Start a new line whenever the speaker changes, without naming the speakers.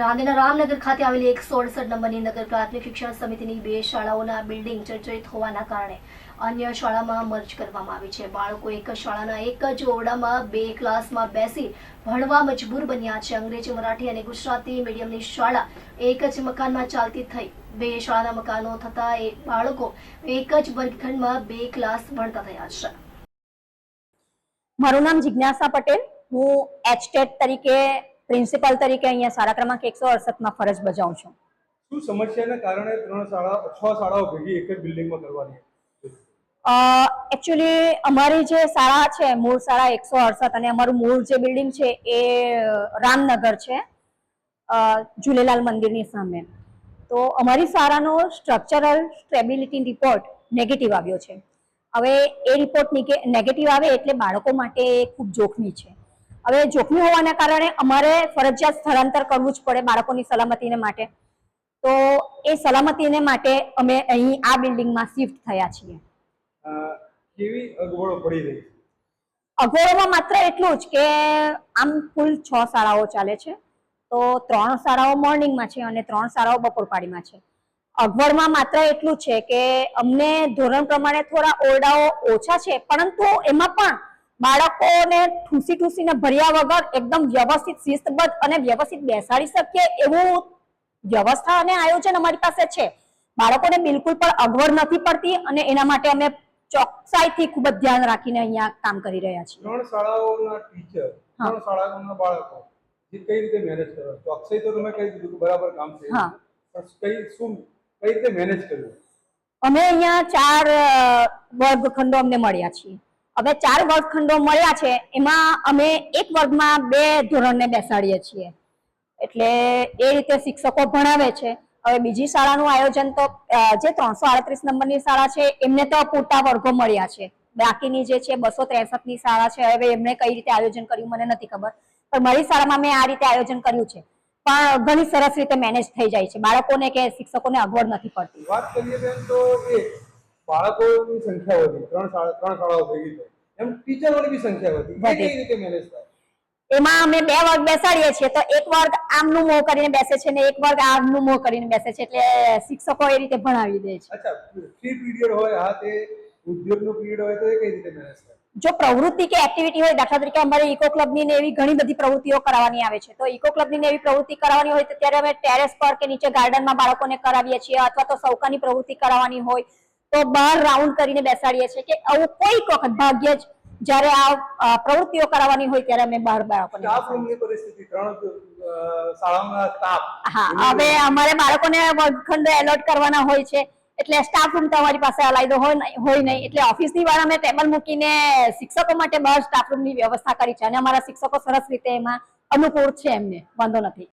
રાંદેરના રામનગર ખાતે આવેલી એકસો અડસઠ નંબરની નગર પ્રાથમિક શિક્ષણ સમિતિની બે શાળાઓના બિલ્ડિંગ જર્જરિત હોવાના કારણે અન્ય શાળામાં મર્જ કરવામાં આવી છે. બાળકો એક શાળાના એક જ ઓરડામાં બે ક્લાસમાં બેસી ભણવા મજબૂર બન્યા છે. અંગ્રેજી, મરાઠી અને ગુજરાતી મીડિયમની શાળા એક જ મકાનમાં ચાલતી થઈ. બે શાળાના મકાનો થતા એક બાળકો એક જ વર્ગખંડમાં બે ક્લાસ ભણતા થયા છે.
મારું નામ જિજ્ઞાસા પટેલ. હું એચટેટ તરીકે પ્રિન્સિપલ તરીકે અહીંયા શાળા ક્રમાંક એકસો અડસઠમાં ફરજ બજાવું છું.
શું સમસ્યાને કારણે ત્રણ શાળા છ શાળાઓ ભેગી એક જ બિલ્ડિંગમાં કરવાની?
એકચ્યુઅલી અમારી જે શાળા છે મૂળ શાળા એકસો અડસઠ અને અમારું મૂળ જે બિલ્ડિંગ છે એ રામનગર છે ઝૂલેલાલ મંદિરની સામે. તો અમારી શાળાનો સ્ટ્રક્ચરલ સ્ટેબિલિટી રિપોર્ટ નેગેટિવ આવ્યો છે. હવે એ રિપોર્ટ નેગેટિવ આવે એટલે બાળકો માટે ખૂબ જોખમી છે. હવે જોખમી હોવાના કારણે અમારે ફરજિયાત સ્થળાંતર કરવું જ પડે બાળકોની સલામતીને માટે. તો એ સલામતીને માટે અમે અહીં આ બિલ્ડિંગમાં શિફ્ટ થયા છીએ.
કેવી અગવડો પડી રહી
અગવડોમાં માત્ર એટલું જ કે આમ કુલ છ શાળાઓ ચાલે છે. તો ત્રણ શાળાઓ મોર્નિંગમાં છે અને ત્રણ શાળાઓ બપોરપાળીમાં છે. અગવડમાં માત્ર એટલું જ છે કે અમને ધોરણ પ્રમાણે થોડા ઓરડાઓ ઓછા છે પરંતુ એમાં પણ બાળકોને ઠૂસી ઠૂસીને ભર્યા વગર એકદમ વ્યવસ્થિત શિસ્તબદ્ધ અને વ્યવસ્થિત બેસાડી શકીએ એવું વ્યવસ્થા અને આયોજન અમારી પાસે છે. બાળકોને બિલકુલ પણ અગવડ નથી પડતી અને એના માટે અમે ચોકસાઈથી ખૂબ જ ધ્યાન રાખીને અહીંયા કામ કરી રહ્યા છીએ.
ત્રણ શાળાઓના ટીચર ત્રણ શાળાઓના બાળકો જે કઈ રીતે મેનેજ કરો? ચોકસાઈ તો તમે કહી દીધું બરાબર કામ છે
હા.
પણ કઈ શું કઈ રીતે મેનેજ કર્યું?
અમે અહીંયા ચાર વર્ગખંડો અમને મળ્યા છીએ. હવે ચાર વર્ગખંડો મળ્યા છે, એમાં અમે એક વર્ગમાં બે ધોરણને બેસાડીએ છીએ. એટલે એ રીતે શિક્ષકો ભણાવે છે. હવે બીજી શાળાનું આયોજન તો જે ત્રણસો આડત્રીસ નંબરની શાળા છે, એમને તો પૂરતા વર્ગો મળ્યા છે. બાકીની જે છે, બસો ત્રેસઠની શાળા છે, હવે એમણે કઈ રીતે આયોજન કર્યું મને નથી ખબર. પણ મારી શાળામાં મેં આ રીતે આયોજન કર્યું છે. પણ ઘણી સરસ રીતે મેનેજ થઈ જાય છે. બાળકોને કે શિક્ષકોને અગવડ નથી પડતી.
વાત કરીએ તો બાળકોની સંખ્યા વધી ત્રણ શાળા ત્રણ શાળાઓ ભેગી થઈ. એમ ટીચરોની બી સંખ્યા વધી. એ કઈ રીતે મેનેજ થાય?
એમાં અમે બે વર્ગ બેસાડીએ છીએ તો એક વર્ગ આમનું મોં કરીને બેસે છે ને એક વર્ગ આમનું મોં કરીને બેસે છે એટલે શિક્ષકો એ રીતે ભણાવી દે છે.
અચ્છા ફ્રી પીરિયડ હોય હા તે ઉદ્યોગનો પીરિયડ હોય તો એ કઈ રીતે મેનેજ થાય?
જો પ્રવૃત્તિ કે એક્ટિવિટી હોય દાખલા તરીકે અમારે ઇકો ક્લબની ને એવી ઘણી બધી પ્રવૃત્તિઓ કરાવવાની આવે છે. તો ઇકો ક્લબની ને એવી પ્રવૃત્તિ કરાવવાની હોય તો ત્યારે અમે ટેરેસ પર કે નીચે ગાર્ડનમાં બાળકોને કરાવીએ છીએ અથવા તો સૌકાની પ્રવૃત્તિ કરાવવાની હોય તો બહાર રાઉન્ડ કરીને બેસાડીએ છીએ કે આવું કોઈક વખત ભાગ્યે જ જ્યારે આ પ્રવૃત્તિઓ કરાવવાની હોય ત્યારે અમે બહાર બાળકોને
પરિસ્થિતિ
હા હવે અમારે બાળકોને વર્ગખંડ એલોટ કરવાના હોય છે એટલે સ્ટાફ રૂમ તો અમારી પાસે અલાયદો હોય નહીં- હોય નહીં. એટલે ઓફિસની બહાર અમે ટેબલ મૂકીને શિક્ષકો માટે બહાર સ્ટાફ રૂમની વ્યવસ્થા કરી છે અને અમારા શિક્ષકો સરસ રીતે એમાં અનુકૂળ છે એમને વાંધો નથી.